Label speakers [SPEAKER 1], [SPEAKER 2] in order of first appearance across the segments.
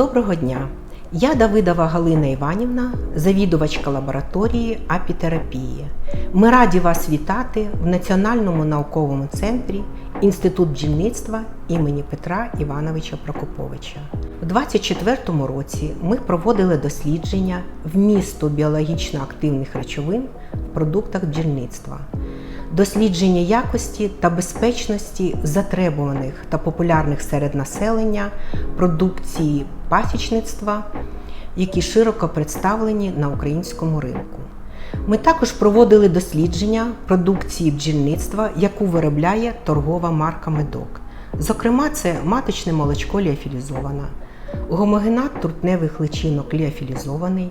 [SPEAKER 1] Доброго дня! Я Давидова Галина Іванівна, завідувачка лабораторії апітерапії. Ми раді вас вітати в Національному науковому центрі Інститут бджільництва імені Петра Івановича Прокоповича. У 2024 році ми проводили дослідження вмісту біологічно активних речовин в продуктах бджільництва дослідження якості та безпечності затребуваних та популярних серед населення продукції пасічництва, які широко представлені на українському ринку. Ми також проводили дослідження продукції бджільництва, яку виробляє торгова марка Медок. Зокрема, це маточне молочко ліофілізоване, гомогенат трутневих личинок ліофілізований,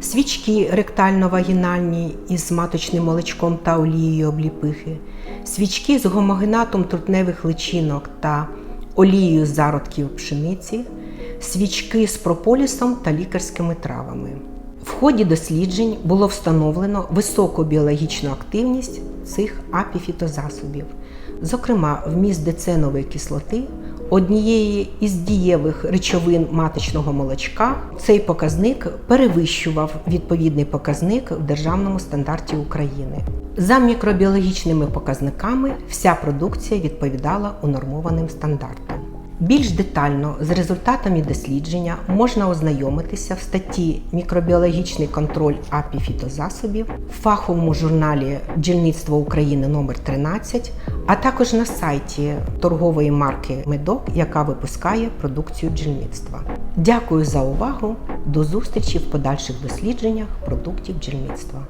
[SPEAKER 1] свічки ректально-вагінальні із маточним молочком та олією обліпихи, свічки з гомогенатом трутневих личинок та олією з зародків пшениці, свічки з прополісом та лікарськими травами. В ході досліджень було встановлено високу біологічну активність цих апіфітозасобів, зокрема, вміст деценової кислоти, однієї із дієвих речовин маточного молочка. Цей показник перевищував відповідний показник в державному стандарті України. За мікробіологічними показниками вся продукція відповідала унормованим стандартам. Більш детально з результатами дослідження можна ознайомитися в статті Мікробіологічний контроль апіфітозасобів в фаховому журналі Бджільництво України номер 13 а також на сайті торгової марки Медок, яка випускає продукцію бджільництва. Дякую за увагу! До зустрічі в подальших дослідженнях продуктів бджільництва.